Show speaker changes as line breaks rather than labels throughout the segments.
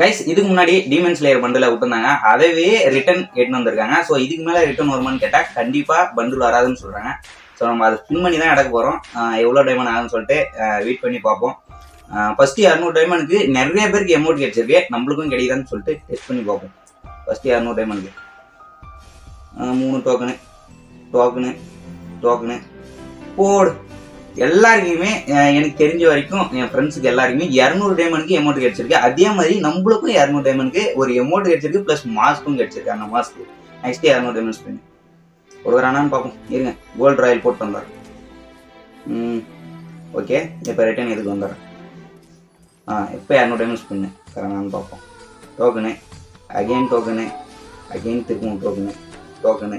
Guys இதுக்கு முன்னாடி demon slayer bundle விட்டுருந்தாங்க. அதவே ரிட்டன் எடுத்து வந்திருக்காங்க. ஸோ இதுக்கு மேலே ரிட்டன் வருமான்னு கேட்டால் கண்டிப்பாக பண்டில் வராதுன்னு சொல்கிறாங்க ஸோ நம்ம அதை ஸ்பின் பண்ணி தான் நடக்க போகிறோம் எவ்வளோ டைமண்ட் ஆகும்னு சொல்லிட்டு வெயிட் பண்ணி பார்ப்போம். ஃபஸ்ட்டு இரநூறு டைமண்டுக்கு நிறைய பேருக்கு அமௌண்ட் கிடைச்சிருக்கு. நம்மளுக்கும் கிடைக்குதான்னு சொல்லிட்டு டெஸ்ட் பண்ணி பார்ப்போம். ஃபஸ்ட்டு இரநூறு டைமண்டுக்கு மூணு டோக்கனு டோக்கனு டோக்கனு போடு. எல்லாருக்குமே எனக்கு தெரிஞ்ச வரைக்கும் என் ஃப்ரெண்ட்ஸுக்கு எல்லாருக்குமே இரநூறு டைமண்டுக்கு எமௌண்ட் கிடைச்சிருக்கு. அதே மாதிரி நம்மளுக்கும் இரநூறு டைமண்டுக்கு ஒரு எமௌண்ட் கிடைச்சிருக்கு ப்ளஸ் மாஸ்க்கும் கிடைச்சிருக்கு அந்த மாஸ்க்கு நெக்ஸ்ட் இரநூறு டைமண்ட் ஸ்பெண்ட் ஒரு ஒரு அண்ணான்னு பார்ப்போம். இருங்க. கோல்டு ராயல் போட்டு வந்தார் ம். ஓகே இப்போ ரிட்டர்ன் எதுக்கு வந்துடுறேன் ஆ இப்போ இரநூறு டைமண்ட் ஸ்பெண்ட் கரெக்டானு பார்ப்போம். டோக்கனு அகெயின் டோக்கனு அகெயின் திரும்பவும் டோக்கனு டோக்கனு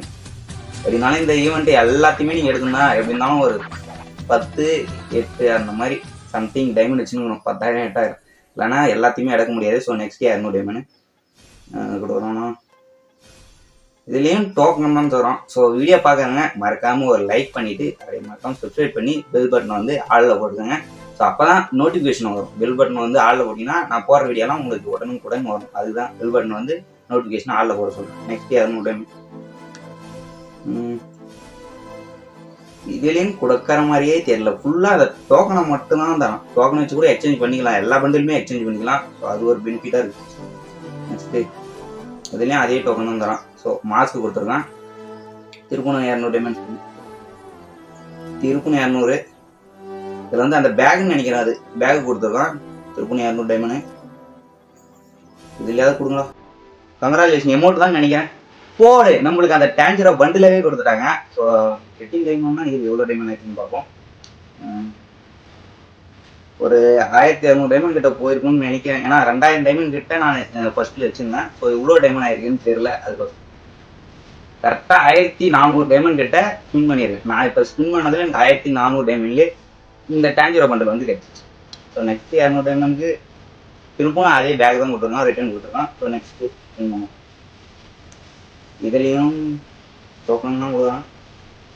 எப்படினாலும் இந்த ஈவெண்ட்டு எல்லாத்தையுமே நீங்கள் எடுக்கணும்னா எப்படி இருந்தாலும் ஒரு பத்து எட்டு அந்த மாதிரி சம்திங் டைமண்ட் வச்சுன்னு பத்தாயிரம் எட்டாயிரம் இல்லைன்னா எல்லாத்தையுமே எடுக்க முடியாது. ஸோ நெக்ஸ்ட் இரநூறு டைமண்ட் கொடுக்குறோம்னா இதுலேயும் டோக்கன் தான் தரோம் ஸோ வீடியோ பார்க்குறங்க மறக்காமல் ஒரு லைக் பண்ணிவிட்டு அதே மறக்காமல் சப்ஸ்கிரைப் பண்ணி பெல் பட்டனை வந்து ஆளில் போட்டுக்கோங்க. ஸோ அப்போ தான் நோட்டிஃபிகேஷன் வரும். பெல் பட்டன் வந்து ஆளில் போட்டிங்கன்னா நான் போகிற வீடியோலாம் உங்களுக்கு உடனுக்குடன் வரும். அதுதான் பெல் பட்டன் வந்து நோட்டிஃபிகேஷன் ஆளில் போட சொல்லுங்கள் நெக்ஸ்ட் இரநூறு டைம் இதுலேயும் கொடுக்கற மாதிரியே தெரியல. ஃபுல்லாக அதை டோக்கனை மட்டும்தான் தரோம் டோக்கனை வச்சு கூட எக்ஸ்சேஞ்ச் பண்ணிக்கலாம். எல்லா பண்டிலுமே எக்ஸ்சேஞ்ச் பண்ணிக்கலாம். ஸோ அது ஒரு பெனிஃபிட்டாக இருக்குது நெக்ஸ்ட்டு இதுலேயும் அதே டோக்கன் தான் தரோம் ஸோ மாஸ்க் கொடுத்துருக்கான். திருப்பணம் இரநூறு டைமென்ஷன் திருப்பணம் இரநூறு. இதில் வந்து அந்த பேக்னு நினைக்கிறேன் அது. பேக் கொடுத்துருக்கான். திருப்பணம் இரநூறு டைமண்ட் இதுலையாவது கொடுங்களா. கங்க்ராச்சுலேஷன் அமௌண்ட் தான் நினைக்கிறேன். போடு. நம்மளுக்கு அந்த டேஞ்சரை பண்டிலாவே கொடுத்துட்டாங்க. ஸோ எட்டிங் டைம்னா இது எவ்வளோ டைம் ஆயிருக்குன்னு பார்ப்போம். ஒரு ஆயிரத்தி இரநூறு டைமண்ட் கிட்ட போயிருக்கும்னு நினைக்கிறேன். ஏன்னா ரெண்டாயிரம் டைமண்ட் கிட்ட நான் ஃபர்ஸ்ட்ல வச்சிருந்தேன். ஸோ இவ்வளோ டைமண்ட் ஆயிருக்குன்னு தெரியல. அது கரெக்டாக ஆயிரத்தி நானூறு டைமண்ட் கிட்ட ஸ்பின் பண்ணியிருக்கேன். நான் இப்போ ஸ்பின் பண்ணதில் எனக்கு ஆயிரத்தி நானூறு டைமண்ட்லேயே இந்த டேஞ்சரோ பண்டில் வந்து கிடைச்சிச்சு. ஸோ நெக்ஸ்ட் இரநூறு டைமண்ட்க்கு திரும்பவும் அதே பேக் தான் கொடுத்துருக்கோம். ரிட்டர்ன் கொடுத்துருக்கோம். ஸோ நெக்ஸ்ட்டு ஸ்பின் பண்ணுவோம் இதுலேயும் டோக்கன் தான் கொடுக்குறான்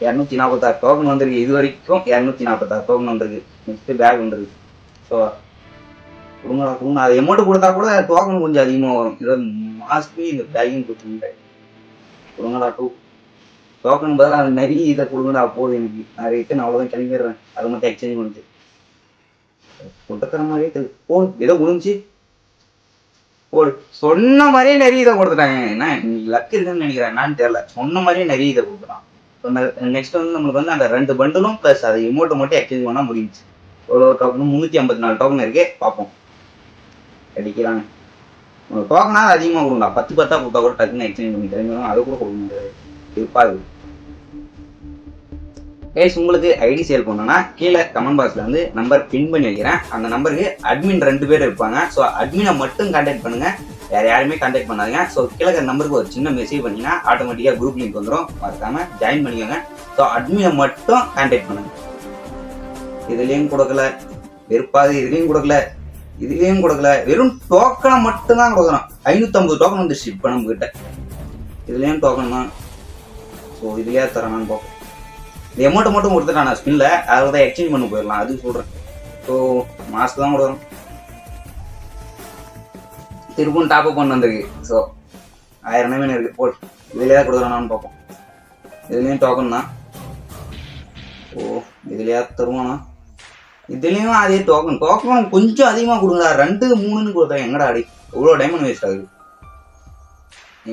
இரநூத்தி நாற்பத்தாறு டோக்கன் வந்திருக்கு. இது வரைக்கும் இரநூத்தி நாற்பத்தாறு டோக்கன் வந்திருக்கு. நெக்ஸ்ட்டு பேக் வந்துருக்கு. ஸோ கொடுங்கடா கொடுங்க. அது அமௌண்ட் கொடுத்தா கூட டோக்கன் கொஞ்சம் அதிகமாக வரும். இதை மாஸ்க்கு இந்த பேக்கிங் கொடுத்துருங்க கொடுங்கடா டூ டோக்கன் பதிலாக அது நிறைய இதை கொடுங்கடா போதும் எனக்கு. நான் ரிட்டன் அவ்வளோதான் கிளம்பிடுறேன். அது மட்டும் எக்ஸ்சேஞ்ச் பண்ணிட்டு. கொடுத்துக்கிற மாதிரியே தெரியல ஓ ஏதோ முடிஞ்சு ஒரு சொன்ன மாதிரியே நிறைய இதை கொடுத்துட்டாங்க. என்ன லக் இருக்குன்னு நினைக்கிறேன். என்னன்னு தெரியல. சொன்ன மாதிரியே நிறைய இதை கொடுக்குறான் நெக்ஸ்ட் வந்து நம்மளுக்கு வந்து அந்த ரெண்டு பண்டலும் ப்ளஸ் அது இமோட்டை மட்டும் எக்ஸ்சேஞ்ச் பண்ணால் முடிஞ்சு ஒரு ஒரு டோக்கன் முந்நூற்றி ஐம்பத்தி நாலு டோக்கன் இருக்கு பார்ப்போம். அடிக்கிறாங்க. டோக்கனாக அதிகமாக கொடுங்க. பத்து பத்தா கொடுத்தா கூட டக்குன்னு எக்ஸ்சேஞ்ச் பண்ணி தெரிஞ்சிடும் அதை கூட கொடுக்க முடியாது. இருப்பாது கேஸ் உங்களுக்கு ஐடி சேல் பண்ணணும்னா கீழே கமெண்ட் பாக்ஸில் வந்து நம்பர் பின் பண்ணி வைக்கிறேன் அந்த நம்பருக்கு அட்மின் ரெண்டு பேர் இருப்பாங்க. ஸோ அட்மினை மட்டும் கான்டாக்ட் பண்ணுங்க. வேறு யாருமே கான்டாக்ட் பண்ணாதீங்க. ஸோ கீழே நம்பருக்கு ஒரு சின்ன மெசேஜ் பண்ணிங்கன்னா ஆட்டோமேட்டிக்காக குரூப் லிங்க் வந்துடும் மறக்காமல் ஜாயின் பண்ணிக்கோங்க. ஸோ அட்மினை மட்டும் கான்டாக்ட் பண்ணுங்கள் இதுலேயும் கொடுக்கல. வெறுப்பாது. இதுலேயும் கொடுக்கல. இதுலேயும் கொடுக்கல. வெறும் டோக்கனை மட்டும்தான் கொடுக்குறோம் ஐநூற்றம்பது டோக்கன் வந்துருச்சு இப்போ நம்மக்கிட்ட இதுலேயும் டோக்கன் தான் ஸோ இதுலேயே தரேன் பார்ப்போம் இந்த எமௌண்ட்டை மட்டும் கொடுத்துட்டான் நான் ஸ்பின்ல அதை தான் எக்ஸ்சேஞ்ச் பண்ண போயிடலாம். அது சொல்கிறேன் ஸோ மாஸ்க் தான் கொடுக்குறோம் திருப்பும் டாப் அப் பண்ண வந்திருக்கு. ஸோ ஆயிரம் நைமன் இருக்குது போல் இதுலேயே கொடுக்குறானான்னு பார்ப்போம். இதுலேயும் டோக்கன் தான். ஓ இதுலையா தருவானா? இதுலேயும் அதே டோக்கன் டோக்கன் கொஞ்சம் அதிகமாக கொடுங்க ரெண்டு மூணுன்னு கொடுத்தா எங்கடா அடி? இவ்வளோ டைமண்ட் வேஸ்ட் ஆகுது?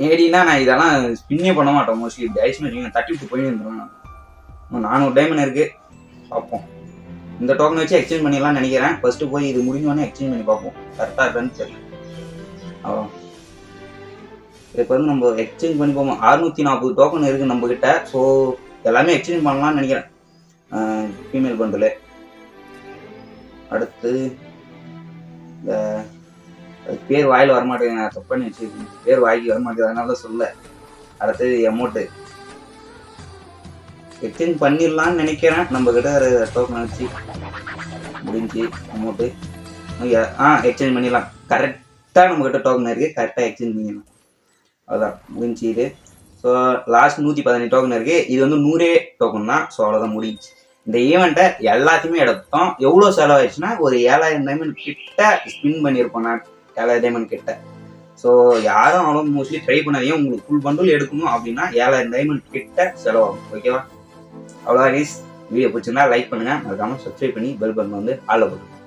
ஏடினா நான் இதெல்லாம் ஸ்பின்னே பண்ண மாட்டேன் மோஸ்ட்லி டைஸ் மேட்ச் தட்டி விட்டு போய் வந்துடுவேன் இன்னும் நானூறு டைமண்ட் இருக்குது பார்ப்போம். இந்த டோக்கன் வச்சு எக்ஸ்சேஞ்ச் பண்ணிடலாம்னு நினைக்கிறேன். ஃபஸ்ட்டு போய் இது முடிஞ்சோடனே எக்ஸ்சேஞ்ச் பண்ணி பார்ப்போம். கரெக்டாக இருக்கான்னு தெரியல. அவ்வளோ இப்போ வந்து நம்ம எக்ஸ்சேஞ்ச் பண்ணி போவோம் அறுநூத்தி நாற்பது டோக்கன் இருக்குது நம்மக்கிட்ட ஸோ எல்லாமே எக்ஸ்சேஞ்ச் பண்ணலாம்னு நினைக்கிறேன். ஃபீமேல் பண்டில் அடுத்து இந்த அது பேர் வாயில் வரமாட்டேங்க நான் தப்பு பண்ணி வச்சிருக்கேன். பேர் வாய்க்கு வரமாட்டேங்குது. அதனால தான் சொல்ல அடுத்து அமௌண்ட்டு எக்ஸ்சேஞ்ச் பண்ணிடலாம்னு நினைக்கிறேன். நம்ம கிட்ட டோக்கன் வச்சு முடிஞ்சு அமௌண்ட்டு ஆ எக்ஸ்சேஞ்ச் பண்ணிடலாம். கரெக்டாக நம்ம கிட்ட டோக்கன் இருக்குது கரெக்டாக எக்ஸ்சேஞ்ச் பண்ணிடலாம். அதுதான் முடிஞ்சு இது. ஸோ லாஸ்ட் நூற்றி பதினஞ்சு டோக்கன் இருக்குது இது வந்து நூறே டோக்கன் தான். ஸோ அவ்வளோதான் முடிஞ்சு. இந்த ஈவெண்ட்டை எல்லாத்தையுமே எடுத்தோம். எவ்வளோ செலவாயிடுச்சுன்னா ஒரு ஏழாயிரம் டைமண்ட் கிட்ட ஸ்பின் பண்ணியிருப்போம் நான். ஏழாயிரம் டைமண்ட் கிட்ட. ஸோ யாரும் அவ்வளோ மோஸ்ட்லி ட்ரை பண்ணாதீங்க. உங்களுக்கு ஃபுல் பண்டில் எடுக்கணும் அப்படின்னா ஏழாயிரம் டைமண்ட் கிட்ட செலவாகும். ஓகேவா அவ்வளோதான் கைஸ் வீடியோ பிடிச்சிருந்தா லைக் பண்ணுங்கள் மறக்காமல் சப்ஸ்கிரைப் பண்ணி பெல் பட்டன் வந்து ஆளில் போட்டுருங்க